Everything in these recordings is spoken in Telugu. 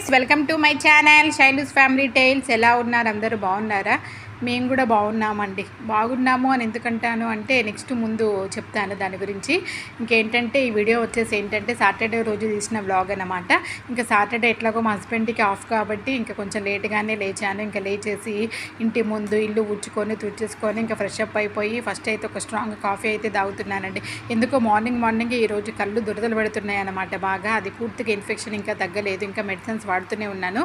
Friends welcome to my channel Shailu's family tales. ఎలా ఉన్నారు? అందరూ బాగున్నారా? మేము కూడా బాగున్నామండి. బాగున్నాము అని ఎందుకంటాను అంటే నెక్స్ట్ ముందు చెప్తాను దాని గురించి. ఇంకేంటంటే ఈ వీడియో వచ్చేసి ఏంటంటే సాటర్డే రోజు తీసిన వ్లాగ్ అనమాట ఇంకా సాటర్డే ఎట్లాగో మా హస్బెండ్కి ఆఫ్ కాబట్టి ఇంకా కొంచెం లేట్గానే లేచాను. ఇంకా లేచేసి ఇంటి ముందు ఇల్లు ఉడ్చుకొని తుడిచేసుకొని ఇంకా ఫ్రెష్ అప్ అయిపోయి ఫస్ట్ అయితే ఒక స్ట్రాంగ్ కాఫీ అయితే తాగుతున్నానండి. ఎందుకో మార్నింగ్ మార్నింగ్ ఈరోజు కళ్ళు దురదలు పెడుతున్నాయి అనమాట బాగా. అది పూర్తిగా ఇన్ఫెక్షన్ ఇంకా తగ్గలేదు. ఇంకా మెడిసిన్స్ వాడుతూనే ఉన్నాను.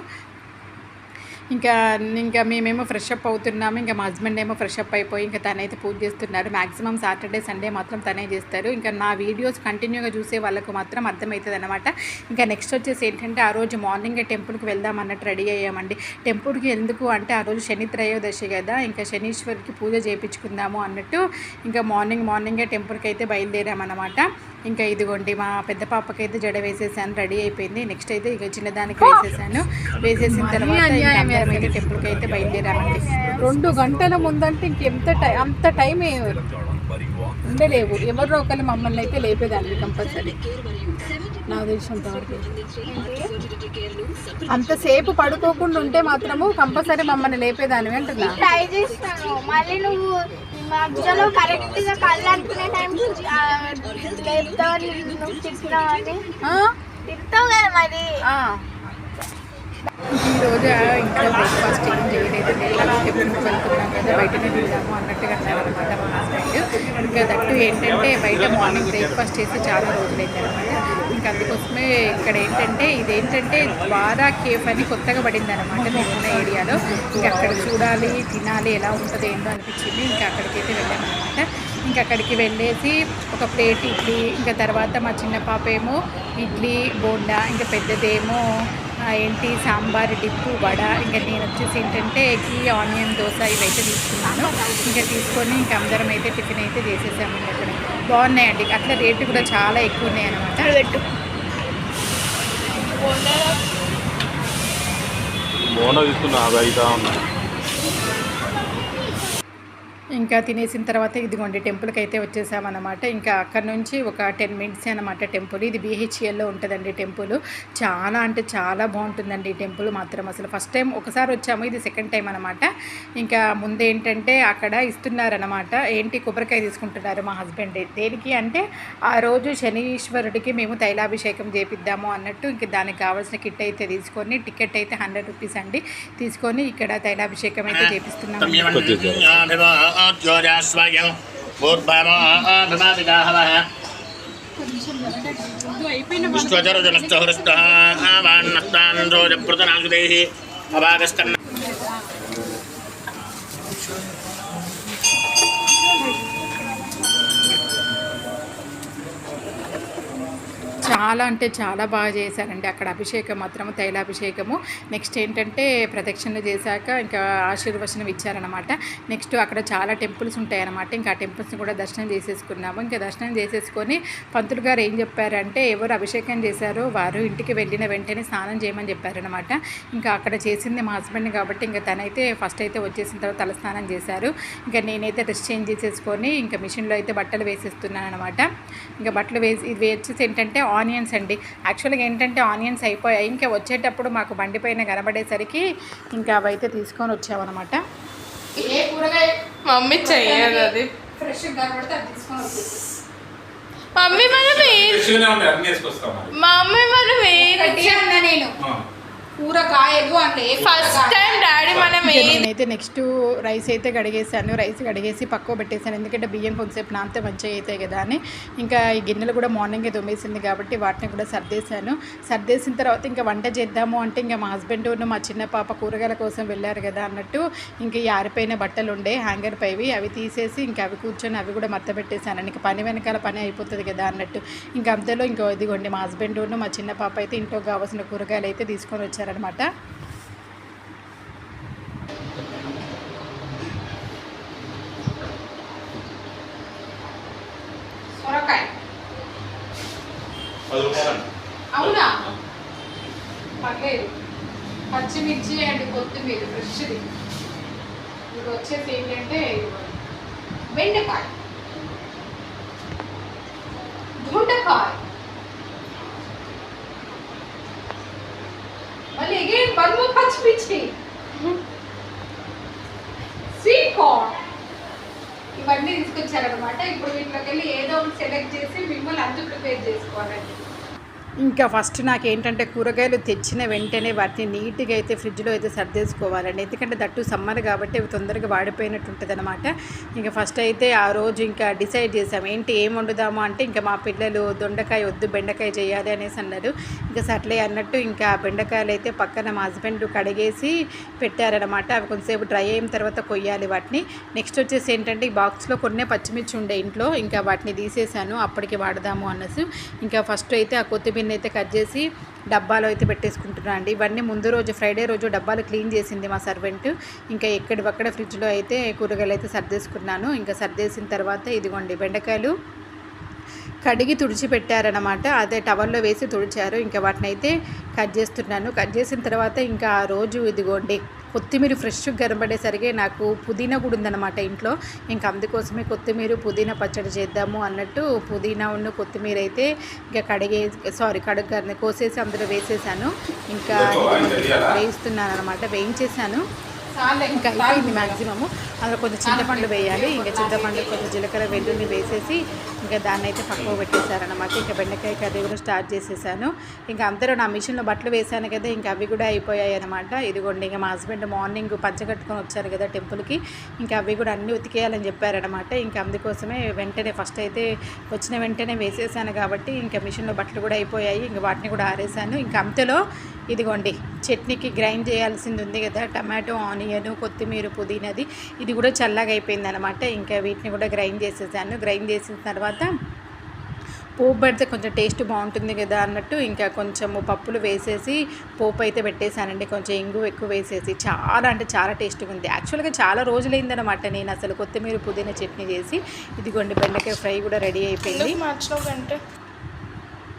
ఇంకా ఇంకా మేమేమో ఫ్రెష్ అప్ అవుతున్నాము ఇంకా మా హస్బెండ్ ఏమో ఫ్రెష్ అప్ అయిపోయి ఇంకా తనైతే పూజ చేస్తున్నారు మ్యాక్సిమం సాటర్డే సండే మాత్రం తనే చేస్తారు. ఇంకా నా వీడియోస్ కంటిన్యూగా చూసే వాళ్ళకు మాత్రం అర్థమవుతుంది అనమాట ఇంకా నెక్స్ట్ వచ్చేసి ఏంటంటే ఆ రోజు మార్నింగ్ టెంపుల్కి వెళ్దాం అన్నట్టు రెడీ అయ్యామండి. టెంపుల్కి ఎందుకు అంటే ఆ రోజు శని త్రయోదశి కదా ఇంకా శనీశ్వరికి పూజ చేయించుకుందాము అన్నట్టు ఇంకా మార్నింగ్ మార్నింగే టెంపుల్కి అయితే బయలుదేరామన్నమాట. ఇంకా ఇదిగోండి మా పెద్ద పాపకైతే జడ వేసేసాను రెడీ అయిపోయింది. నెక్స్ట్ అయితే ఇక చిన్నదానికి వేసేసాను. వేసేసిన తర్వాత ఇంకా అయితే టెంపుల్కి అయితే బయలుదేరామండి. రెండు గంటల ముందంటే ఇంకెంత టైం అంత టైం ఉండలేవు. ఎవరో ఒకరు మమ్మల్ని అయితే లేపేదాన్ని కంపల్సరీ. నాకు తెలిసినంత వరకు అంతసేపు పడుకోకుండా ఉంటే మాత్రము కంపల్సరీ మమ్మల్ని లేపేదాన్ని అంటున్నా. ట్రై చేస్తాను. మళ్ళీ నువ్వు మధ్యలో కరెక్ట్గా కళ్ళు అనుకునే టైం నువ్వు? తిప్పుతావు కదా మరి. ఈరోజు ఇంట్లో బ్రేక్ఫాస్ట్ ఏం టెంపుల్కి వెళ్తున్నాం కదా బయటనే తిందాము అన్నట్టుగా అన్నారనమాట మా హస్బెండ్ ఇంకా దట్టు ఏంటంటే బయట మార్నింగ్ బ్రేక్ఫాస్ట్ చేసి చాలా రోజులైంది అనమాట ఇంకా అందుకోసమే ఇక్కడ ఏంటంటే ఇదేంటంటే ద్వారా కేఫ్ అని కొత్తగా పడింది అనమాట మేమున్న ఏరియాలో. ఇంకా అక్కడ చూడాలి తినాలి ఎలా ఉంటుంది ఏంటో అనిపించింది. ఇంకా అక్కడికైతే వెళ్ళామన్నమాట. ఇంకా అక్కడికి వెళ్ళేసి ఒక ప్లేట్ ఇడ్లీ ఇంకా తర్వాత మా చిన్న పాప ఏమో ఇడ్లీ బోండా ఇంకా పెద్దదేమో ఏంటి సాంబార్ డిప్పు వడ ఇంకా నేను వచ్చేసి ఏంటంటే ఎగ్గి ఆనియన్ దోశ ఇవైతే తీసుకున్నాను. ఇంకా తీసుకొని ఇంకా అందరం అయితే టిఫిన్ అయితే చేసేసాము అక్కడ. బాగున్నాయండి. అట్లా రేటు కూడా చాలా ఎక్కువ ఉన్నాయి అనమాట బోండా తీసుకున్నా అది అవుతా ఉన్నాయి. ఇంకా తినేసిన తర్వాత ఇదిగోండి టెంపుల్కి అయితే వచ్చేసామన్నమాట. ఇంకా అక్కడ నుంచి ఒక టెన్ మినిట్స్ అనమాట టెంపుల్. ఇది బీహెచ్ఎల్లో ఉంటుందండి టెంపుల్. చాలా అంటే చాలా బాగుంటుందండి ఈ టెంపుల్ మాత్రం అసలు. ఫస్ట్ టైం ఒకసారి వచ్చాము ఇది సెకండ్ టైం అనమాట ఇంకా ముందేంటంటే అక్కడ ఇస్తున్నారనమాట ఏంటి కొబ్బరికాయ తీసుకుంటున్నారు మా హస్బెండ్? దేనికి అంటే ఆ రోజు శనీశ్వరుడికి మేము తైలాభిషేకం చేపిద్దాము అన్నట్టు ఇంక దానికి కావాల్సిన కిట్ అయితే తీసుకొని టికెట్ అయితే హండ్రెడ్ రూపీస్ అండి తీసుకొని ఇక్కడ తైలాభిషేకం అయితే చేపిస్తున్నాం జ్యోతిస్వయం భూర్భామాదిగాహవః విశ్వచరజనశ్చహృష్టవాన్నస్తాన్ రోజపృతనాగుదైః అభాగస్కన్న చాలా అంటే చాలా బాగా చేశారండి. అక్కడ అభిషేకం మాత్రము తైలాభిషేకము. నెక్స్ట్ ఏంటంటే ప్రదక్షిణలు చేశాక ఇంకా ఆశీర్వచనం ఇచ్చారనమాట నెక్స్ట్ అక్కడ చాలా టెంపుల్స్ ఉంటాయన్నమాట. ఇంకా ఆ టెంపుల్స్ని కూడా దర్శనం చేసేసుకున్నాము. ఇంకా దర్శనం చేసేసుకొని పంతులు గారు ఏం చెప్పారంటే ఎవరు అభిషేకం చేశారో వారు ఇంటికి వెళ్ళిన వెంటనే స్నానం చేయమని చెప్పారనమాట ఇంకా అక్కడ చేసింది మా హస్బెండ్ కాబట్టి ఇంకా తనైతే ఫస్ట్ అయితే వచ్చేసిన తర్వాత తల స్నానం చేశారు. ఇంకా నేనైతే డ్రెస్ చేంజ్ చేసేసుకొని ఇంకా మిషన్లో అయితే బట్టలు వేసేస్తున్నాను అనమాట ఇంకా బట్టలు వేసి ఇది వచ్చేసి ఏంటంటే ఆనియన్స్ అండి. యాక్చువల్గా ఏంటంటే ఆనియన్స్ అయిపోయాయి. ఇంకా వచ్చేటప్పుడు మాకు బండి పైన కనబడేసరికి ఇంకా అవైతే తీసుకొని వచ్చామన్నమాట. ఏ కూరగాయ? మమ్మీ చెయ్యదు అది. ఫ్రెష్ కనబడితే అది తీసుకొని వచ్చేసి. మమ్మీ మనం మరి. మమ్మీ మనం అంటే ఫస్ట్ డాడీ మనం నేనైతే నెక్స్ట్ రైస్ అయితే కడిగేసాను రైస్ కడిగేసి పక్కకు పెట్టేశాను. ఎందుకంటే బియ్యం కొంచెంసేపు నానితే మంచిగా అవుతాయి కదా అని. ఇంకా ఈ గిన్నెలు కూడా మార్నింగే తొమ్మేసింది కాబట్టి వాటిని కూడా సర్దేశాను. సర్దేసిన తర్వాత ఇంకా వంట చేద్దాము అంటే ఇంకా మా హస్బెండ్ మా చిన్న పాప కూరగాయల కోసం వెళ్ళారు కదా అన్నట్టు ఇంకా ఈ ఆరిపోయిన బట్టలు ఉండే హ్యాంగర్ పైవి అవి తీసేసి ఇంకా అవి కూర్చొని అవి కూడా మత్త పెట్టేశాను. ఇంకా పని వెనకాల పని అయిపోతుంది కదా అన్నట్టు. ఇంకా అంతలో ఇంకా ఇదిగోండి మా హస్బెండ్ మా చిన్న పాప అయితే ఇంట్లో కావాల్సిన కూరగాయలు అయితే తీసుకొని వచ్చారనమాట పర్లేదు. పచ్చిమిర్చి అండ్ కొత్తిమీర ఫ్రెష్ది. ఇది వచ్చేసి ఏంటంటే బెండకాయ. దొండకాయ మళ్ళీ అగైన్ వన్ మోర్ పచ్చిమిర్చి. స్వీట్ కార్న్ ఇవన్నీ తీసుకొచ్చారనమాట ఇప్పుడు వీటిలోకి వెళ్ళి ఏదో ఒకటి సెలెక్ట్ చేసి మిమ్మల్ని అందు ప్రిపేర్ చేసుకోవాలండి. ఇంకా ఫస్ట్ నాకు ఏంటంటే కూరగాయలు తెచ్చిన వెంటనే వాటిని నీట్గా అయితే ఫ్రిడ్జ్లో అయితే సర్దేసుకోవాలండి. ఎందుకంటే దట్టు సమ్మర్ కాబట్టి అవి తొందరగా వాడిపోయినట్టు ఉంటుంది అనమాట ఇంకా ఫస్ట్ అయితే ఆ రోజు ఇంకా డిసైడ్ చేసాం ఏంటి ఏం వండుదాము అంటే ఇంకా మా పిల్లలు దొండకాయ వద్దు బెండకాయ చేయాలి అనేసి అన్నారు. ఇంకా సట్లే అన్నట్టు ఇంకా బెండకాయలు అయితే పక్కన మా హస్బెండ్ కడిగేసి పెట్టారనమాట అవి కొంతసేపు డ్రై అయిన తర్వాత కొయ్యాలి వాటిని. నెక్స్ట్ వచ్చేసి ఏంటంటే ఈ బాక్స్లో కొన్ని పచ్చిమిర్చి ఉండే ఇంట్లో ఇంకా వాటిని తీసేసాను అప్పటికి వాడదాము అన్నసు ఇంకా ఫస్ట్ అయితే ఆ కొత్తిమీర అయితే కట్ చేసి డబ్బాలో అయితే పెట్టేసుకుంటున్నాను అండి. ఇవన్నీ ముందు రోజు ఫ్రైడే రోజు డబ్బాలు క్లీన్ చేసింది మా సర్వెంట్. ఇంకా ఎక్కడివక్కడ ఫ్రిడ్జ్లో అయితే కూరగాయలు అయితే సర్దేసుకున్నాను. ఇంకా సర్దేసిన తర్వాత ఇదిగోండి బెండకాయలు కడిగి తుడిచి పెట్టారనమాట అదే టవల్లో వేసి తుడిచారు. ఇంకా వాటిని అయితే కట్ చేస్తున్నాను. కట్ చేసిన తర్వాత ఇంకా ఆ రోజు ఇదిగోండి కొత్తిమీర ఫ్రెష్గా కనబడేసరికి నాకు పుదీనా కూడా ఉందన్నమాట ఇంట్లో. ఇంకా అందుకోసమే కొత్తిమీర పుదీనా పచ్చడి చేద్దాము అన్నట్టు పుదీనా ఉన్న కొత్తిమీర అయితే ఇంకా కడిగే సారీ కడుగ కోసేసి అందులో వేసేసాను. ఇంకా వేయిస్తున్నాను అనమాట వేయించేసాను. ఇంకా అయిపోయింది మ్యాక్సిమము అందులో కొంచెం చింతపండు వేయాలి. ఇంకా చింతపండు కొంచెం జీలకర్ర వెల్లుల్లి వేసేసి ఇంకా దాన్ని అయితే పక్కకు పెట్టేశారనమాట ఇంకా బెండకాయ కర్రీ కూడా స్టార్ట్ చేసేసాను. ఇంకా అందరూ నా మిషన్లో బట్టలు వేసాను కదా ఇంకా అవి కూడా అయిపోయాయి అనమాట ఇదిగోండి ఇంకా మా హస్బెండ్ మార్నింగ్ పంచగట్టుకొని వచ్చారు కదా టెంపుల్కి. ఇంకా అవి కూడా అన్నీ ఉతికేయాలని చెప్పారనమాట ఇంకా అందుకోసమే వెంటనే ఫస్ట్ అయితే వచ్చిన వెంటనే వేసేసాను కాబట్టి ఇంకా మిషన్లో బట్టలు కూడా అయిపోయాయి. ఇంకా వాటిని కూడా ఆరేసాను. ఇంకా అంతలో ఇదిగోండి చట్నీకి గ్రైండ్ చేయాల్సింది ఉంది కదా. టమాటో ఆనియన్ కొత్తిమీర పుదీనది. ఇది కూడా చల్లగా అయిపోయింది అనమాట ఇంకా వీటిని కూడా గ్రైండ్ చేసేసాను. గ్రైండ్ చేసిన తర్వాత పోపు పెడితే కొంచెం టేస్ట్ బాగుంటుంది కదా అన్నట్టు ఇంకా కొంచెము పప్పులు వేసేసి పోపు అయితే పెట్టేశానండి. కొంచెం ఇంగు ఎక్కువ వేసేసి చాలా అంటే చాలా టేస్ట్గా ఉంది. యాక్చువల్గా చాలా రోజులైందనమాట నేను అసలు కొత్తిమీర పుదీనా చట్నీ చేసి. ఇదిగోండి బెండకాయ ఫ్రై కూడా రెడీ అయిపోయింది.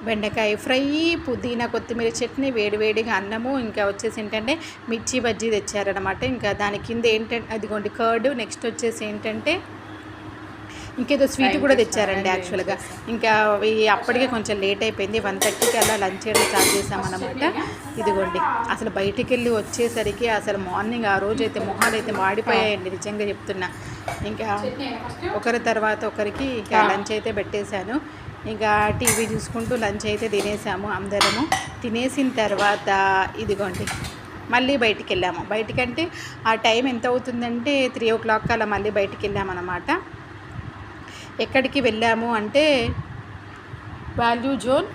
బెండకాయ ఫ్రై పుదీనా కొత్తిమీర చట్నీ వేడివేడిగా అన్నము ఇంకా వచ్చేసి ఏంటంటే మిర్చి బజ్జీ తెచ్చారనమాట ఇంకా దాని కింద ఏంటంటే అదిగోండి కర్డ్ నెక్స్ట్ వచ్చేసి ఏంటంటే ఇంకేదో స్వీట్ కూడా తెచ్చారండి యాక్చువల్గా ఇంకా అవి అప్పటికే కొంచెం లేట్ అయిపోయింది వన్ థర్టీకి అలా లంచ్ చేయడం స్టార్ట్ చేసామన్నమాట. ఇదిగోండి అసలు బయటికి వెళ్ళి వచ్చేసరికి అసలు మార్నింగ్ ఆ రోజు అయితే మొహాలు అయితే మాడిపోయాయండి నిజంగా చెప్తున్నా. ఇంకా ఒకరి తర్వాత ఒకరికి ఇంకా లంచ్ అయితే పెట్టేశాను. ఇంకా టీవీ చూసుకుంటూ లంచ్ అయితే తినేసాము అందరము. తినేసిన తర్వాత ఇదిగోండి మళ్ళీ బయటికి వెళ్ళాము. బయటికంటే ఆ టైం ఎంత అవుతుందంటే త్రీ ఓ క్లాక్ అలా మళ్ళీ బయటికి వెళ్ళామన్నమాట. ఎక్కడికి వెళ్ళాము అంటే వాల్యూ జోన్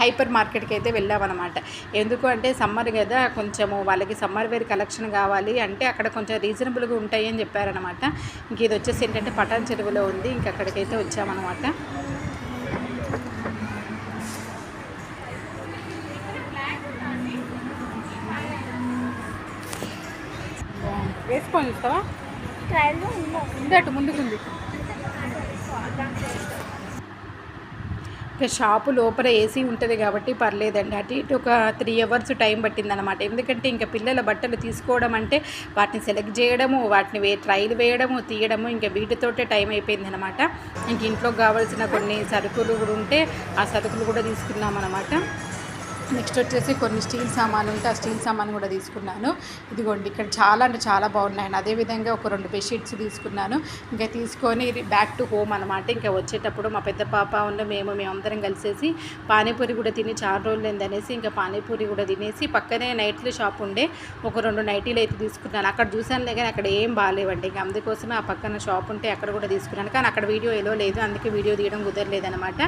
హైపర్ మార్కెట్కి అయితే వెళ్ళామన్నమాట. ఎందుకు అంటే సమ్మర్ కదా కొంచెము వాళ్ళకి సమ్మర్ వేర్ కలెక్షన్ కావాలి అంటే అక్కడ కొంచెం రీజనబుల్గా ఉంటాయి అని చెప్పారనమాట ఇంక ఇది వచ్చేసి ఏంటంటే పటాన్ చెరువులో ఉంది ఇంక అక్కడికైతే వచ్చామన్నమాట. వేసుకొని చూస్తావా? ట్రైన్లో ఉన్నాం ఉంది అటు ముందుకుంది ఇంకా షాపు లోపల ఏసీ ఉంటుంది కాబట్టి పర్లేదండి. అటు ఇటు ఒక త్రీ అవర్స్ టైం పట్టిందనమాట ఎందుకంటే ఇంకా పిల్లల బట్టలు తీసుకోవడం అంటే వాటిని సెలెక్ట్ చేయడము వాటిని వే ట్రైల్ వేయడము తీయడము ఇంకా వీటితోటే టైం అయిపోయింది అనమాట ఇంక ఇంట్లో కావాల్సిన కొన్ని సరుకులు కూడా ఉంటే ఆ సరుకులు కూడా తీసుకున్నాం అనమాట నెక్స్ట్ వచ్చేసి కొన్ని స్టీల్ సామాన్లు ఉంటే ఆ స్టీల్ సామాన్ కూడా తీసుకున్నాను. ఇదిగోండి ఇక్కడ చాలా అంటే చాలా బాగున్నాయండి. అదేవిధంగా ఒక రెండు బెడ్షీట్స్ తీసుకున్నాను. ఇంకా తీసుకొని ఇది బ్యాక్ టు హోమ్ అనమాట ఇంకా వచ్చేటప్పుడు మా పెద్ద పాప ఉన్న మేము మేమందరం కలిసేసి పానీపూరి కూడా తిని చాలా రోజులు అనేసి ఇంకా పానీపూరి కూడా తినేసి పక్కనే నైట్లు షాప్ ఉండే ఒక రెండు నైటీలు అయితే తీసుకున్నాను. అక్కడ చూసానులే కానీ అక్కడ ఏం బాగాలేవండి. ఇంకా అందుకోసమే ఆ పక్కన షాప్ ఉంటే అక్కడ కూడా తీసుకున్నాను. కానీ అక్కడ వీడియో ఏలో లేదు. అందుకే వీడియో తీయడం కుదరలేదనమాట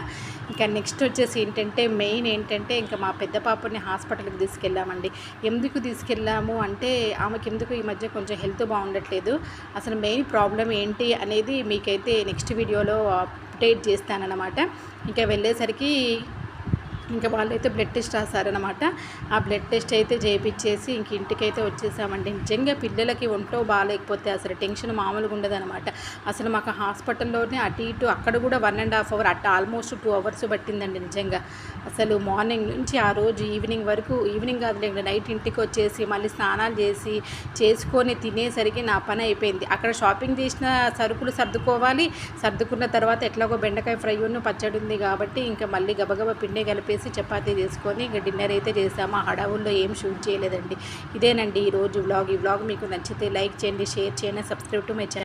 ఇంకా నెక్స్ట్ వచ్చేసి ఏంటంటే మెయిన్ ఏంటంటే ఇంకా మా పెద్ద పాపని హాస్పిటల్కి తీసుకెళ్ళామండి. ఎందుకు తీసుకెళ్ళాము అంటే ఆమెకి ఎందుకు ఈ మధ్య కొంచెం హెల్త్ బాగుండట్లేదు. అసలు మెయిన్ ప్రాబ్లం ఏంటి అనేది మీకైతే నెక్స్ట్ వీడియోలో అప్డేట్ చేస్తానన్నమాట. ఇంకా వెళ్ళేసరికి ఇంకా వాళ్ళైతే బ్లడ్ టెస్ట్ రాశారనమాట ఆ బ్లడ్ టెస్ట్ అయితే చేయించేసి ఇంక ఇంటికైతే వచ్చేసామండి. నిజంగా పిల్లలకి ఒంట్లో బాగాలేకపోతే అసలు టెన్షన్ మామూలుగా ఉండదనమాట అసలు మాకు హాస్పిటల్లోనే అటు ఇటు అక్కడ కూడా one and half hour at almost two hours పట్టిందండి నిజంగా. అసలు మార్నింగ్ నుంచి ఆ రోజు ఈవినింగ్ వరకు ఈవినింగ్ కాదులేండి నైట్ ఇంటికి వచ్చేసి మళ్ళీ స్నానాలు చేసి చేసుకొని తినేసరికి నా పని అయిపోయింది. అక్కడ షాపింగ్ చేసిన సరుకులు సర్దుకోవాలి. సర్దుకున్న తర్వాత ఎట్లాగో బెండకాయ ఫ్రై ఉన్న పచ్చడి ఉంది కాబట్టి ఇంకా మళ్ళీ గబగబా పిండి కలిపేసి చేసి చపాతీ చేసుకొని ఇంకా డిన్నర్ అయితే చేసాము. ఆ హడావుల్లో ఏం షూట్ చేయలేదండి. ఇదేనండి ఈరోజు వ్లాగ్. ఈ వ్లాగ్ మీకు నచ్చితే లైక్ చేయండి షేర్ చేయండి సబ్స్క్రైబ్ టు మై ఛానల్